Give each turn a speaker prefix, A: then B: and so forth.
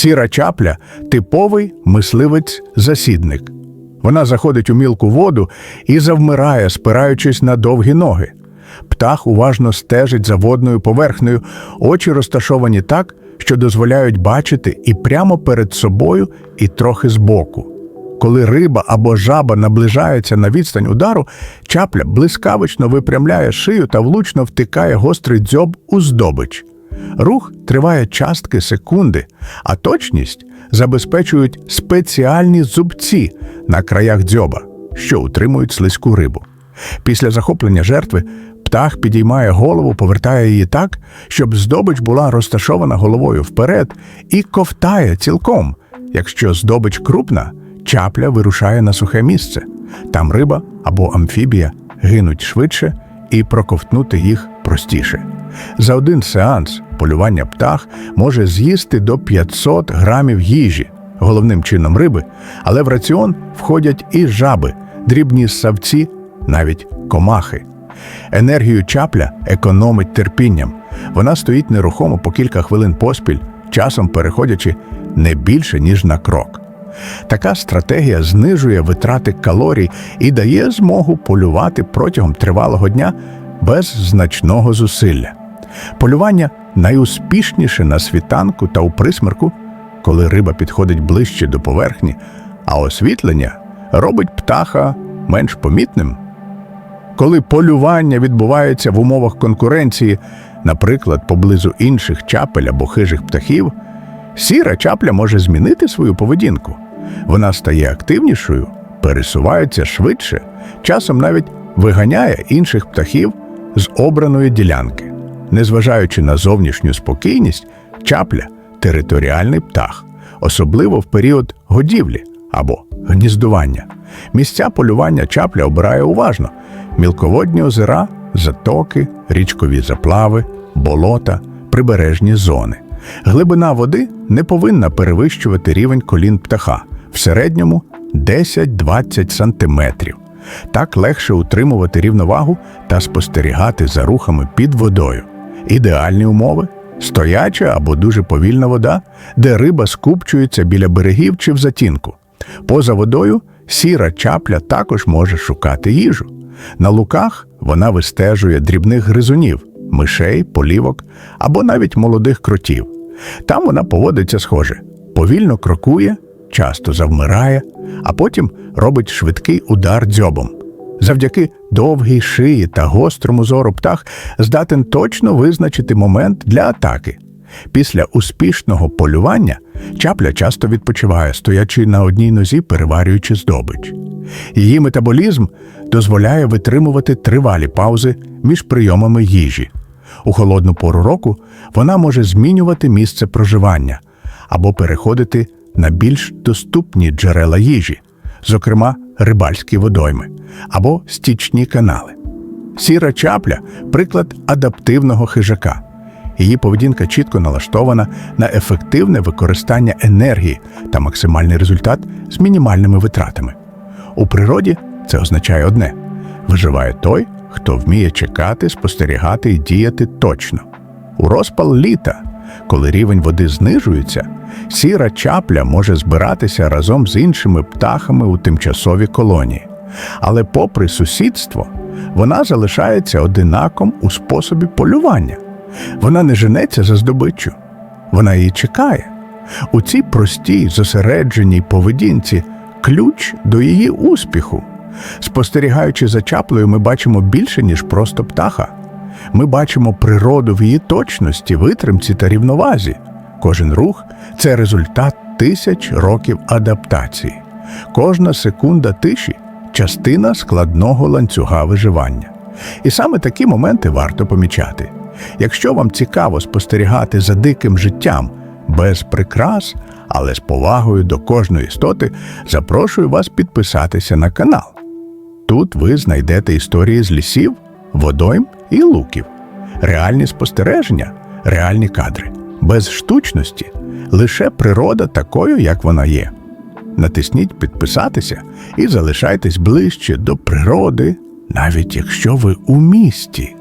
A: Сіра чапля типовий мисливець-засідник. Вона заходить у мілку воду і завмирає, спираючись на довгі ноги. Птах уважно стежить за водною поверхнею, очі розташовані так, що дозволяють бачити і прямо перед собою, і трохи збоку. Коли риба або жаба наближається на відстань удару, чапля блискавично випрямляє шию та влучно втикає гострий дзьоб у здобич. Рух триває частки секунди, а точність забезпечують спеціальні зубці на краях дзьоба, що утримують слизьку рибу. Після захоплення жертви птах підіймає голову, повертає її так, щоб здобич була розташована головою вперед і ковтає цілком. Якщо здобич крупна, чапля вирушає на сухе місце. Там риба або амфібія гинуть швидше і проковтнути їх простіше. За один сеанс полювання птах може з'їсти до 500 грамів їжі, головним чином риби, але в раціон входять і жаби, дрібні ссавці, навіть комахи. Енергію чапля економить терпінням. Вона стоїть нерухомо по кілька хвилин поспіль, часом переходячи не більше, ніж на крок. Така стратегія знижує витрати калорій і дає змогу полювати протягом тривалого дня без значного зусилля. Полювання найуспішніше на світанку та у присмерку, коли риба підходить ближче до поверхні, а освітлення робить птаха менш помітним. Коли полювання відбувається в умовах конкуренції, наприклад, поблизу інших чапель або хижих птахів, сіра чапля може змінити свою поведінку. Вона стає активнішою, пересувається швидше, часом навіть виганяє інших птахів з обраної ділянки. Незважаючи на зовнішню спокійність, чапля територіальний птах, особливо в період годівлі або гніздування. Місця полювання чапля обирає уважно: мілководні озера, затоки, річкові заплави, болота, прибережні зони. Глибина води не повинна перевищувати рівень колін птаха в середньому 10-20 сантиметрів. Так легше утримувати рівновагу та спостерігати за рухами під водою. Ідеальні умови стояча або дуже повільна вода, де риба скупчується біля берегів чи в затінку. Поза водою сіра чапля також може шукати їжу. На луках вона вистежує дрібних гризунів, мишей, полівок або навіть молодих кротів. Там вона поводиться схоже, повільно крокує, часто завмирає, а потім робить швидкий удар дзьобом. Завдяки довгій шиї та гострому зору птах здатен точно визначити момент для атаки. Після успішного полювання чапля часто відпочиває, стоячи на одній нозі, переварюючи здобич. Її метаболізм дозволяє витримувати тривалі паузи між прийомами їжі. У холодну пору року вона може змінювати місце проживання або переходити на більш доступні джерела їжі, зокрема рибальські водойми або стічні канали. Сіра чапля приклад адаптивного хижака. Її поведінка чітко налаштована на ефективне використання енергії та максимальний результат з мінімальними витратами. У природі це означає одне: виживає той, хто вміє чекати, спостерігати і діяти точно. У розпал літа, коли рівень води знижується, сіра чапля може збиратися разом з іншими птахами у тимчасові колонії. Але, попри сусідство, вона залишається одинаком у способі полювання. Вона не женеться за здобиччю, вона її чекає. У цій простій, зосередженій поведінці ключ до її успіху. Спостерігаючи за чаплею, ми бачимо більше, ніж просто птаха. Ми бачимо природу в її точності, витримці та рівновазі. Кожен рух це результат тисяч років адаптації. Кожна секунда тиші частина складного ланцюга виживання. І саме такі моменти варто помічати. Якщо вам цікаво спостерігати за диким життям без прикрас, але з повагою до кожної істоти, запрошую вас підписатися на канал. Тут ви знайдете історії з лісів, водойм і луків, реальні спостереження, реальні кадри, без штучності, лише природа такою, як вона є. Натисніть підписатися і залишайтесь ближче до природи, навіть якщо ви у місті.